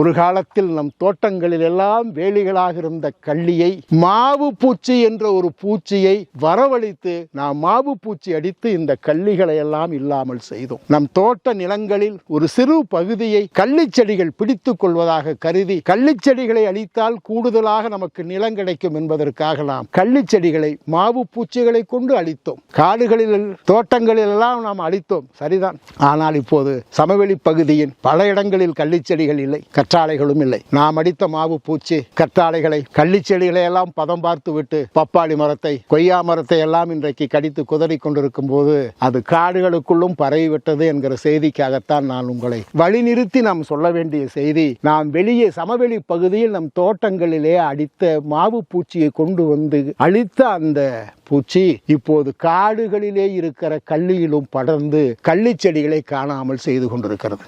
ஒரு காலத்தில் நம் தோட்டங்களில் எல்லாம் வேலிகளாக இருந்த கள்ளியை மாவு பூச்சி என்ற ஒரு பூச்சியை வரவழைத்து நாம் மாவு பூச்சி அடித்து இந்த கள்ளிகளை எல்லாம் இல்லாமல் செய்தோம். நம் தோட்ட நிலங்களில் ஒரு சிறு பகுதியை கள்ளிச்செடிகள் பிடித்துக் கொள்வதாக கருதி கள்ளிச்செடிகளை அழித்தால் கூடுதலாக நமக்கு நிலம் கிடைக்கும் என்பதற்காக நாம் கள்ளிச்செடிகளை மாவு பூச்சிகளை கொண்டு அழித்தோம். காடுகளில் தோட்டங்களில் எல்லாம் நாம் அழித்தோம். சரிதான். ஆனால் இப்போது சமவெளி பகுதியின் பல இடங்களில் கள்ளிச்செடிகள் இல்லை. கற்றாழைகளும் இல்லை. நாம் அடித்த மாவு பூச்சி கற்றாழைகளை கள்ளிச்செடிகளை எல்லாம் பதம் பார்த்து விட்டு பப்பாளி மரத்தை கொய்யா மரத்தை எல்லாம் இன்றைக்கு கடித்து குதறி கொண்டிருக்கும் போது அது காடுகளுக்குள்ளும் பரவிவிட்டது என்கிற செய்திக்காகத்தான் நான் உங்களை வழிநிறுத்தி நாம் சொல்ல வேண்டிய செய்தி. நாம் வெளியே சமவெளி பகுதியில் நம் தோட்டங்களிலே அடித்த மாவு பூச்சியை கொண்டு வந்து அழித்த அந்த பூச்சி இப்போது காடுகளிலே இருக்கிற கள்ளியிலும் படர்ந்து கள்ளி செடிகளை காணாமல் செய்து கொண்டிருக்கிறது.